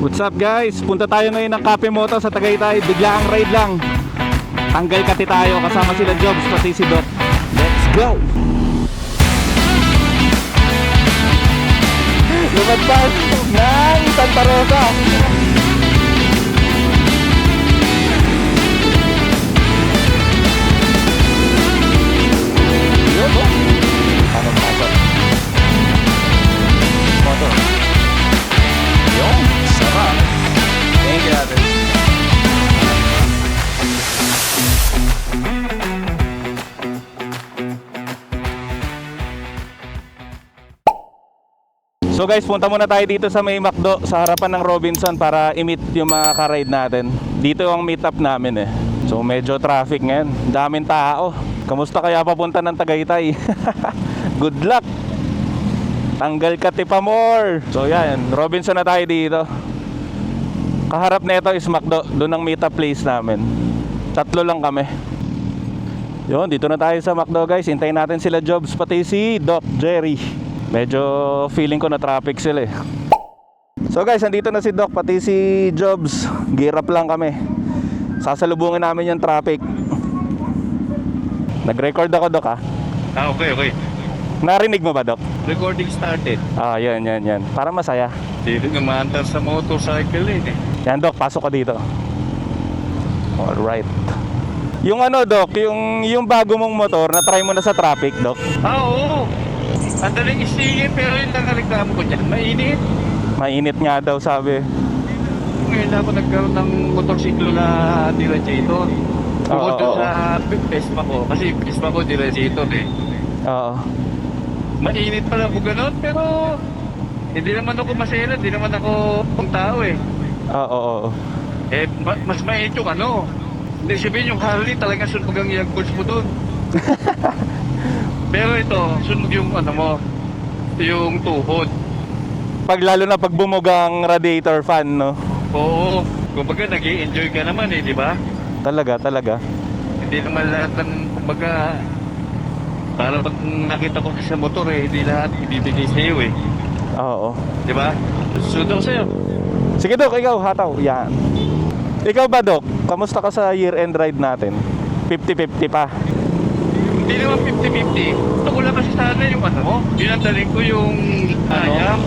What's up guys? Punta tayo ngayon ng Cafe Moto sa Tagaytay. Bigla ang ride lang. Tanggal kati tayo kasama sila Jobs pati si Doc. Let's go! Lumagpas ng Santa Rosa. So guys, punta muna tayo dito sa may McDo sa harapan ng Robinson para i-meet yung mga ka-ride natin. Dito ang meet up namin eh. So medyo traffic ngayon. Daming tao. Kamusta kaya papunta ng Tagaytay? Good luck! Tanggal ka tipa more! So yan, Robinson na tayo dito. Kaharap na ito is McDo. Doon ang meet up place namin. Tatlo lang kami. Yun, dito na tayo sa McDo guys. Hintayin natin sila Jobs pati si Doc Jerry. Medyo feeling ko na traffic sila eh. So guys, andito na si Doc pati si Jobs. Gear up lang kami. Sasalubungin namin yung traffic. Nag-record ako Doc ah. Ah, okay, okay. Narinig mo ba Doc? Recording started. Ah, yan, yan, yan. Para masaya. Hindi nga maantar sa motorcycle eh. Yan Doc, pasok ka dito. Alright. Yung ano Doc, yung, yung bago mong motor, na-try mo na sa traffic Doc. Ah, oo. Ang daling isingin pero yung nakareklamo ko dyan, mainit. Mainit nga daw sabi. Ngayon ako nagkaroon ng motorsiklo na dirajator. Bukod Oo, doon oo. sa Vespa ko. Kasi Vespa ko dirajator eh. Oo. Mainit pala po ganun pero hindi naman ako masela, hindi naman ako pang tao eh. Oo, oo, oo. Eh, ma- mas mainit yung ano. Hindi sabihin yung Harley talaga sunog ang yung mo doon. Pero ito, sunog yung ano mo, yung tuhod. Pag lalo na pag bumuga ang radiator fan, no? Oo, kumbaga nag enjoy ka naman eh, di ba? Talaga, talaga. Hindi naman lahat ng, kumbaga, para pag nakita ko sa motor eh, hindi lahat ibibigay sa iyo eh. Oo. Di ba? Sunod ako sa'yo. Sige, Dok, ikaw, hataw. Yan. Ikaw ba, Dok? Kamusta ka sa year-end ride natin? 50-50 pa. Hindi naman 50-50. Gusto ko lang kasi sana yung ano mo. Dinadaling ko yung ayam.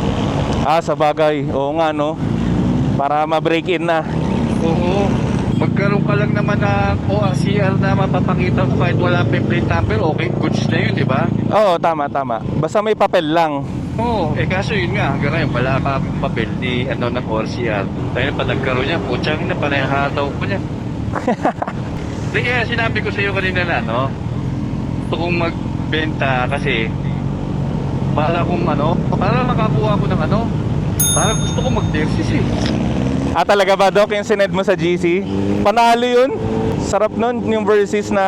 Ah, sa bagay. Oo nga, no? Para ma-break in na. Oo. Magkaroon ka lang naman ng ORCR na mapapakita ko kahit wala pa yung plate number, okay, goods na yun, di ba? Oo, tama, tama. Basta may papel lang. Oo, eh kaso yun nga, hanggang ngayon, wala pa akong papel ni ano, ng ORCR. Dahil pa nagkaroon niya, putsang na panayahataw ko niya. Di kaya sinabi ko sa iyo kanina na, no? Gusto kong magbenta kasi para kung ano, para makakuha ko ng ano, para gusto ko mag-dersis eh. Ah, talaga ba, Dok? Yung sinend mo sa GC? Panalo yun. Sarap nun, yung versus na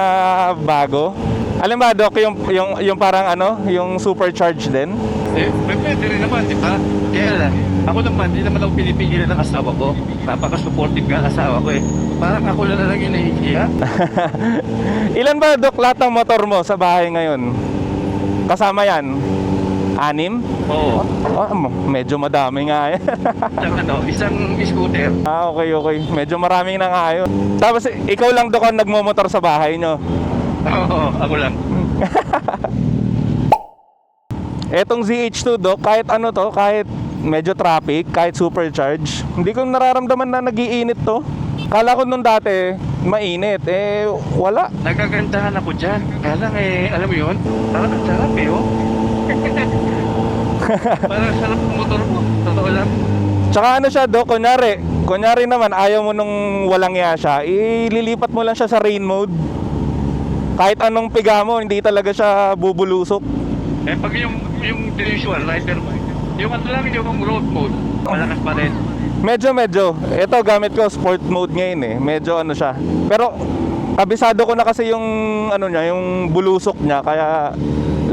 bago. Alam ba, Doc, yung, yung, yung parang ano, yung supercharged din? Eh, pwede rin naman, di ba? Kaya lang, ako naman, hindi naman ako pinipigilan ng asawa ko. Napaka-supportive nga asawa ko eh. Parang ako na lang yung nahihiya. Ilan ba, Doc, lahat ng motor mo sa bahay ngayon? Kasama yan? Anim? Oo. Oh, medyo madami nga yan. Isang ano, isang scooter. ah, okay, okay. Medyo maraming na nga yun. Tapos, ikaw lang, Doc, ang nagmumotor sa bahay nyo. Oo, ako lang. Etong ZH2, Doc, kahit ano to, kahit medyo traffic, kahit supercharge, hindi ko nararamdaman na nagiinit to. Kala ko nung dati, mainit. Eh, wala. Nagagandahan ako dyan. Kaya lang eh, alam mo yun? Parang ang sarap eh, oh. Parang ang sarap ng motor mo. Totoo lang. Tsaka ano siya, Doc, kunyari, kunyari naman, ayaw mo nung walang iya siya, ililipat mo lang siya sa rain mode. Kahit anong piga mo, hindi talaga siya bubulusok. Eh, pag yung, yung usual rider mo, yung ano lang yung road mode, malakas pa rin. Medyo, medyo. Ito, gamit ko sport mode ngayon eh. Medyo ano siya. Pero, kabisado ko na kasi yung, ano niya, yung bulusok niya. Kaya,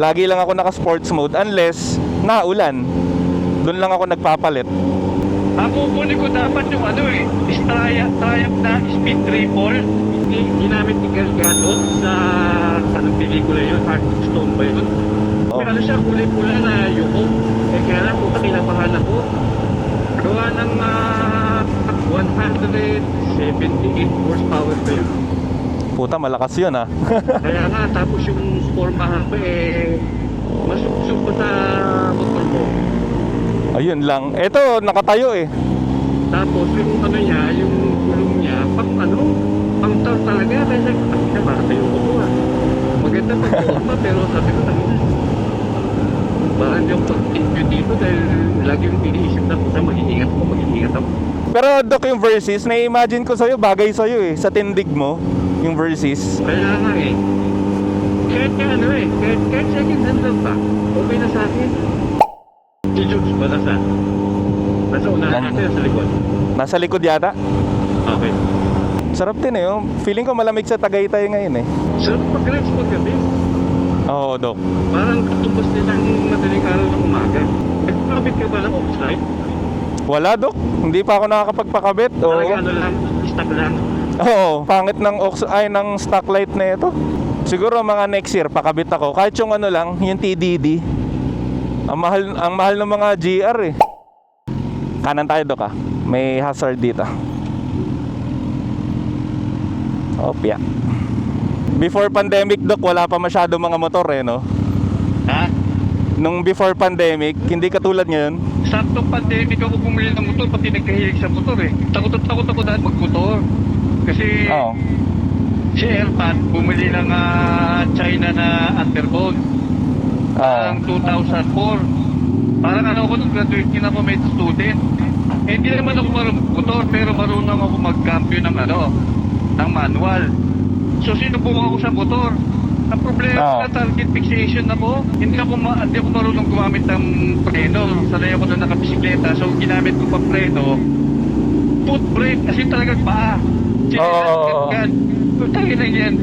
lagi lang ako naka-sports mode. Unless, naulan. Doon lang ako nagpapalit. Ang kukunin ko dapat yung ano eh, Triumph, Triumph na speed triple. Gi- Ginamit ni Gargado sa anong pelikula yun, Hearthstone ba yun? Oh. May ano siya, kulay pula na yuko. Eh kaya lang, puta kinabahan ako. Gawa ng ah, 178 horsepower pa yun. Puta, malakas yun ah. Kaya nga, tapos yung formahan ko eh, masukso pa sa motor mo. Ayun lang. Ito, nakatayo eh. Tapos yung ano niya, yung gulong niya, pang ano, pang tar talaga. Kaya ko, "Tangina, para tayo ko ah. Maganda pag forma, pero sabi ko. Parang ako pag-interview dito dahil lagi yung iniisip na puta, mag-iingat ako, mag-iingat ako. Pero Doc, yung verses, na-imagine ko sa'yo, bagay sa'yo eh. Sa tindig mo, yung verses. Kaya nga eh. Kahit nga ano eh, kahit, kahit second hand lang pa, okay na sa akin. Si Jobs ba nasa? Nasa unahan Nan- natin, sa likod. Nasa likod yata. Okay. Sarap din eh. oh. Feeling ko malamig sa Tagaytay ngayon eh. Sarap mag-rides paggabi. Oo, Doc. Parang katumbas din ang madaling araw ng umaga. Eh, kapit ka ba ng offside? Wala, Doc. Hindi pa ako nakakapagpakabit. Oo. Talaga ano lang, stock lang. Oo, pangit ng ox ay ng stock light na ito. Siguro mga next year pakabit ako. Kahit yung ano lang, yung TDD. Ang mahal ang mahal ng mga GR eh. Kanan tayo Doc ah. May hazard dito. Opya. Before pandemic Doc, wala pa masyado mga motor eh no. Ha? Nung before pandemic, hindi katulad ngayon. Saktong pandemic ako bumili ng motor, pati nagkahilig sa motor eh. Takot at takot ako dahil magmotor. Kasi Oo. si Airpat bumili ng ah, China na Underbone. Oo. Ang 2004. Parang ano ako nung graduate din ako med student. Eh, hindi naman ako marunong motor pero marunong ako magkampyo ng ano, ng manual. So sinubukan ako sa motor. Ang problema Oo. na target fixation ako, hindi ako ma- hindi ako marunong gumamit ng preno. Sanay ako na nakabisikleta. So ginamit ko pa preno. Foot brake kasi talagang paa. Oo. Sinilagyan. Putangin na yan.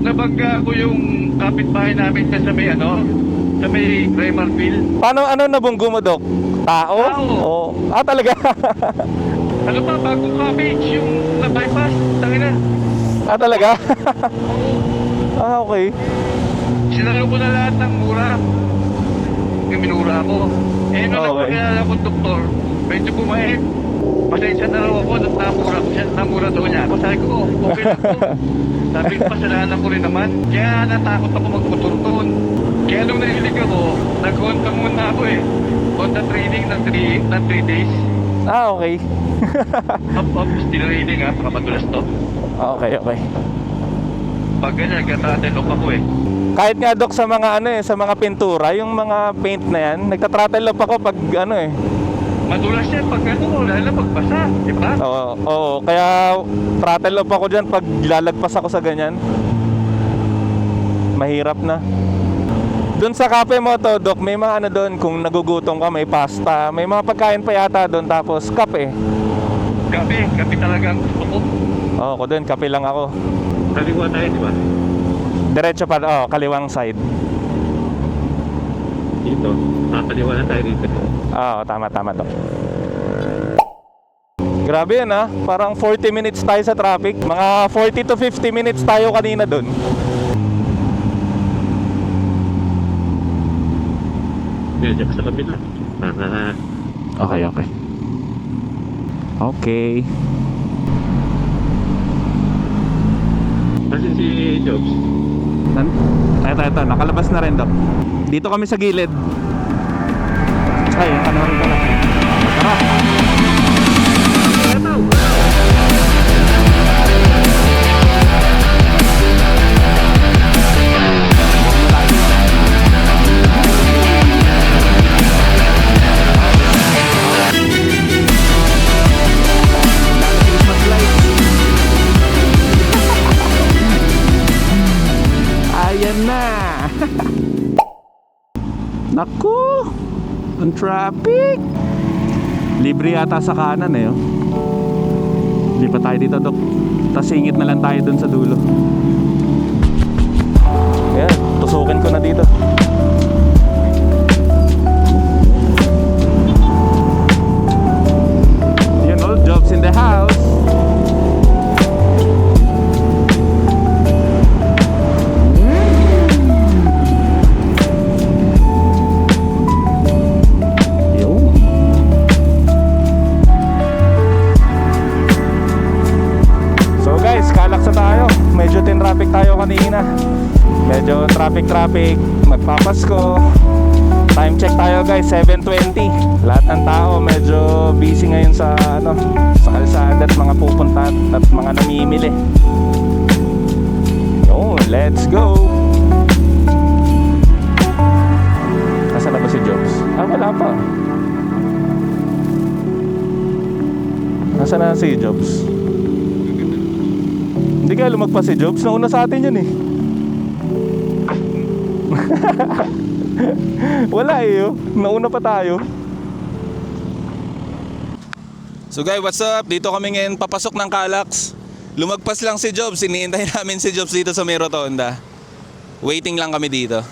Nabangga ko yung kapitbahay namin na sa may ano, sa may Bremerville. Paano ano nabunggo mo Doc? Tao? Tao. Oo. Ah talaga. Ano pa, bagong cabbage yung na-bypass. Tangin na. Ah talaga. ah okay. Sinalo ko na lahat ng mura. Minura ako. Eh, nung Okay. nagpakilala ko doktor, medyo bumait. Pasensya na raw ako namura ko siya, namura daw niya. Ako sabi ko, "Oh, okay lang to. sabi ko, pasalanan ko rin naman. Kaya natakot ako magmotor doon. Kaya nung nahilig ako, nag-Honda muna ako eh. Honda training ng 3 ng three days. Ah okay. Up, up, still raining ha, baka madulas to. okay, okay. Pag ganyan, nagka-throttle off ako eh. Kahit nga Doc sa mga ano eh, sa mga pintura, yung mga paint na yan, nagta-throttle up ako pag ano eh. Madulas yan pag ano, lalo na pagbasa, di ba? Oo, oo, kaya throttle up ako diyan pag lalagpas ako sa ganyan. Mahirap na. Doon sa cafe mo to, Doc, may mga ano doon kung nagugutom ka, may pasta, may mga pagkain pa yata doon tapos kape. Kape, kape talagang gusto ko. Oo, ako doon, kape lang ako. Kaliwa tayo, di ba? Diretso pa, oh, kaliwang side. Dito. Ah, kaliwa na tayo dito. Oo, tama, tama, Doc. Grabe yan ah, parang 40 minutes tayo sa traffic. Mga 40 to 50 minutes tayo kanina doon. Diyan ka sa kabila. Para Okay, okay. Okay. Kasi si Jobs. Nan- Eto, eto, nakalabas na rin, Doc. Dito kami sa gilid. Ay, rin pala. Tara. Traffic. Libre yata sa kanan eh. Oh. Lipat tayo dito, Dok. Tapos singit na lang tayo dun sa dulo. Ayan, tusukin ko na dito. Yun all jobs in the house. Medyo traffic-traffic, magpapasko. Time check tayo guys, 7.20. Lahat ng tao medyo busy ngayon sa ano, sa kalsada at mga pupunta at mga namimili. Yo, let's go! Nasaan na ba si Jobs? Ah, wala pa. Nasaan na si Jobs? Hindi kaya lumagpas si Jobs. Nauna sa atin yun eh. Wala eh. oh. Nauna pa tayo. So guys, what's up? Dito kami ngayon papasok ng Calax. Lumagpas lang si Jobs. Iniintay namin si Jobs dito sa may rotonda. Waiting lang kami dito.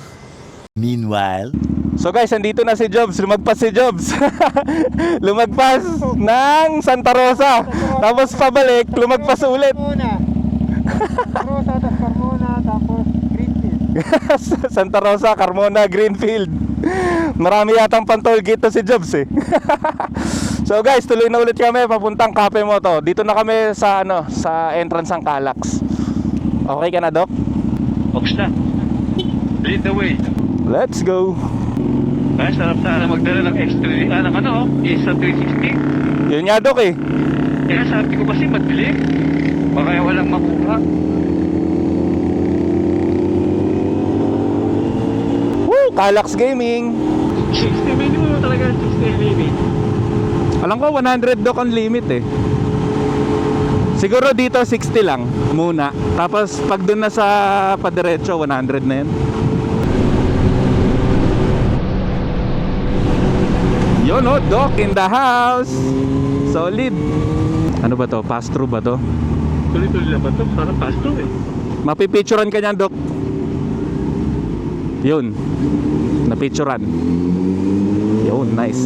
Meanwhile, So guys, andito na si Jobs. Lumagpas si Jobs. lumagpas ng Santa Rosa. Tapos pabalik, lumagpas ulit. Carmona. Rosa, tapos Carmona, tapos Greenfield. Santa Rosa, Carmona, Greenfield. Marami yatang pantol gate si Jobs eh. so guys, tuloy na ulit kami papuntang Cafe Moto. Dito na kami sa ano, sa entrance ng Calax. Okay ka na, Doc? Ox na. Lead the way. Let's go. Ay, sarap sana magdala ng extra, ah, ng ano, isa 360. Yun nga, Doc eh. Kaya sabi ko kasi madali. Baka walang makuha. Woo! Calax Gaming. 60 minimum talaga, 60 limit. Alam ko 100 Doc ang limit eh. Siguro dito 60 lang muna. Tapos pag doon na sa padiretso 100 na yan. Yun oh, Doc in the house. Solid. Ano ba to? Pass through ba to? Tuloy-tuloy lang ba ito? Parang pasto eh. Mapipicturan ka niyan, Doc. Yun. Napicturan. Yun, nice.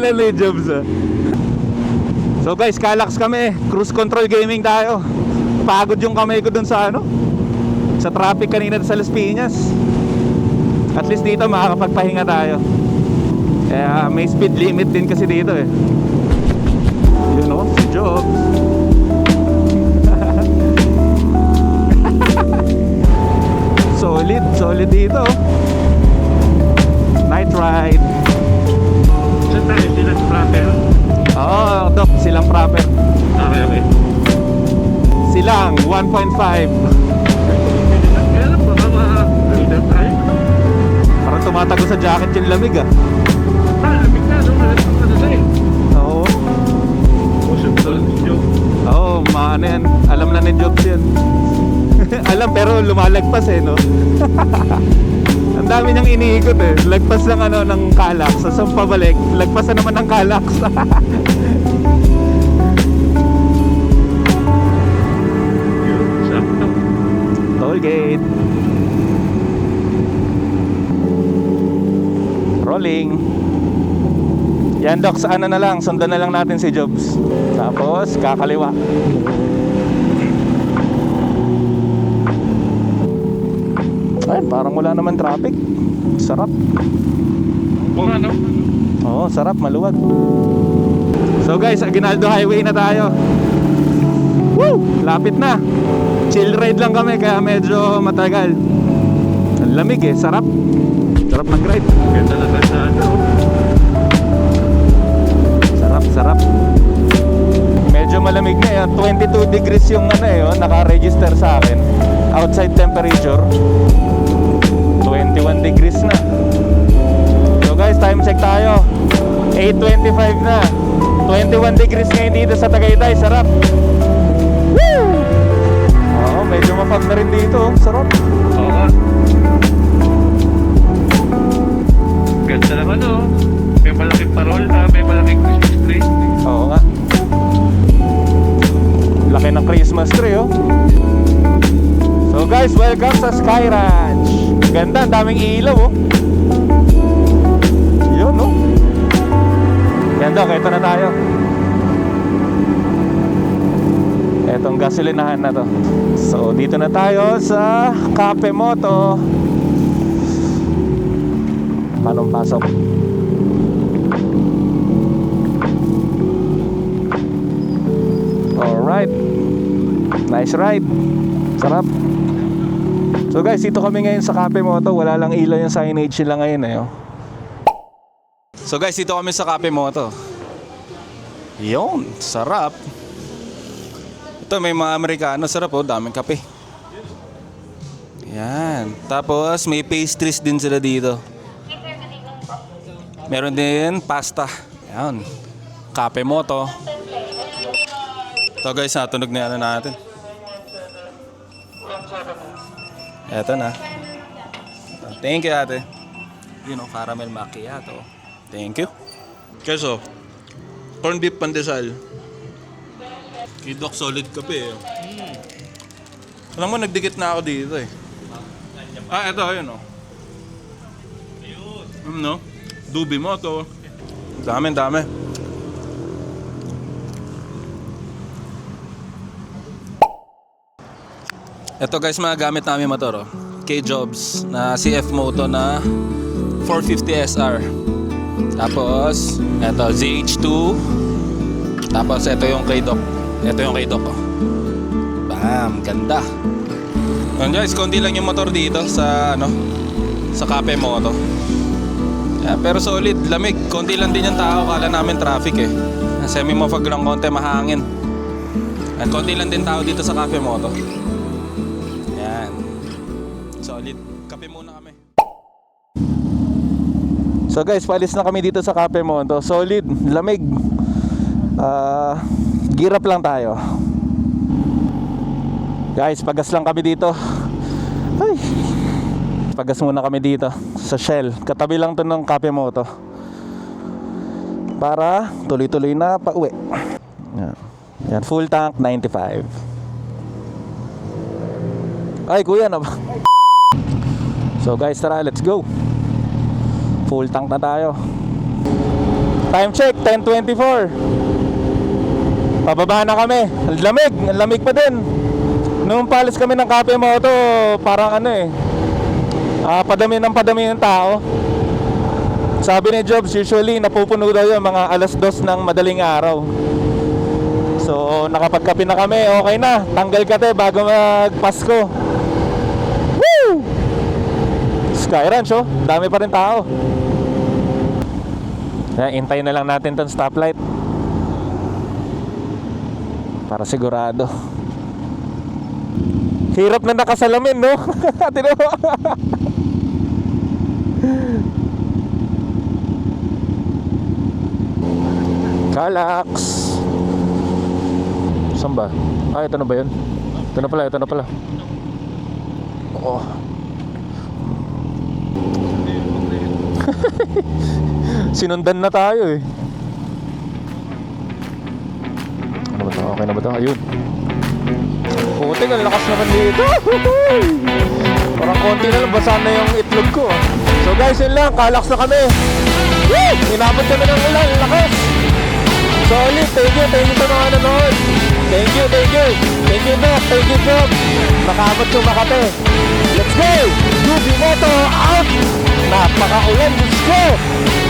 Ilan ni Jobs. So guys, Calax kami. Cruise control gaming tayo. Pagod yung kamay ko dun sa ano. Sa traffic kanina sa Las Piñas. At least dito makakapagpahinga tayo. Kaya may speed limit din kasi dito eh. Yun o, si Jobs. solid, solid dito. Night ride. Saan tayo? Sila sa trapper? Oo, Doc, silang proper. Okay, okay. Silang 1.5. Kaya lang, baka ma-reader tayo. Parang tumatago sa jacket yung lamig ah. Ah, Oo, maano yan. Alam na ni Jobs yan. Alam pero lumalagpas eh, no? Ang dami niyang iniikot eh. Lagpas ng ano ng Calax. Sa so, pabalik, lagpas na naman ng Calax. Toll gate. Rolling. Yan Doc, sa ano na lang, sundan na lang natin si Jobs. Tapos, kakaliwa. Ay, parang wala naman traffic. Sarap. Kung ano? Oo, sarap, maluwag. So guys, Aguinaldo Highway na tayo. Woo! Lapit na. Chill ride lang kami kaya medyo matagal. Ang lamig eh, sarap. Sarap mag-ride. Ganda na sa ano? Sarap. Medyo malamig na yun. 22 degrees yung ano eh, oh, naka-register sa akin. Outside temperature. 21 degrees na. So guys, time check tayo. 8.25 na. 21 degrees ngayon dito sa Tagaytay. Sarap. Woo! Oo, medyo mapag na rin dito. oh. Sarap. Oo. Ganda naman oh. May malaking parol, ah, may malaking Christmas tree. Oo nga. Laki ng Christmas tree, oh. So guys, welcome sa Sky Ranch. Ganda, ang daming ilaw, oh. Yun, oh. Yan, Dok, ito na tayo. Etong gasolinahan na to. So, dito na tayo sa Cafe Moto. Paano pasok? Alright. Nice ride. Sarap. So guys, dito kami ngayon sa Cafe Moto. Wala lang ilaw yung signage nila ngayon eh. oh. So guys, dito kami sa Cafe Moto. Yun, sarap. Ito may mga Amerikano, sarap oh, daming kape. Yan. Tapos may pastries din sila dito. Meron din pasta. Yan. Cafe Moto. Ito guys, natunog na ano natin. Eto na. Thank you ate. You know, caramel macchiato. Thank you. Keso, corn beef pandesal. Kay Doc solid kape eh. Alam mo, nagdikit na ako dito eh. Ah, eto, ayun oh. Ayun. no? Dubi mo to. Dami, dami. Ito guys, mga gamit namin motor oh. K-Jobs na CF Moto na 450 SR. Tapos, ito ZH2. Tapos ito yung K-Doc. Ito yung K-Doc oh. Bam, ganda. Yun guys, konti lang yung motor dito sa ano sa Cafe Moto. Yeah, pero solid, lamig. Konti lang din yung tao, kala namin traffic eh. Semi mafag lang konti, mahangin. At konti lang din tao dito sa Cafe Moto. Solid. Kape muna kami. So guys, paalis na kami dito sa Cafe Moto. Solid, lamig. Ah, girap lang tayo. Guys, pagas lang kami dito. Ay. Pagas muna kami dito sa Shell. Katabi lang to ng Cafe Moto. Para tuloy-tuloy na pauwi. Yan. Yan, full tank 95. Ay, kuya na ba? So guys, tara, let's go. Full tank na tayo. Time check, 10.24. Pababa na kami. Ang lamig, ang lamig pa din. Nung palis kami ng Cafe Moto, parang ano eh. Ah, padami ng padami ng tao. Sabi ni Jobs, usually napupuno daw yun mga alas dos ng madaling araw. So, nakapagkape na kami, okay na. Tanggal ka te bago magpasko. Woo! Sky oh, dami pa rin tao. Kaya intayin na lang natin tong stoplight. Para sigurado. Hirap na nakasalamin, no? Tino mo? Kalax. Saan ba? Ah, ito na ba yun? Ito na pala, ito na pala. Oh. Sinundan na tayo eh. Ano ba to? Okay na ba to? Ayun. Puting, ang lakas naman dito. Parang konti na lang, basa na yung itlog ko. So guys, yun lang, kalax na kami. Inabot kami ng ulan, lakas. Solid, thank you, thank you sa mga nanonood. Thank you, thank you. Thank you, Doc. Thank you, Doc. Nakabot yung Makate. Let's go! Yubi Moto out! Napaka-ulan, Diyos ko!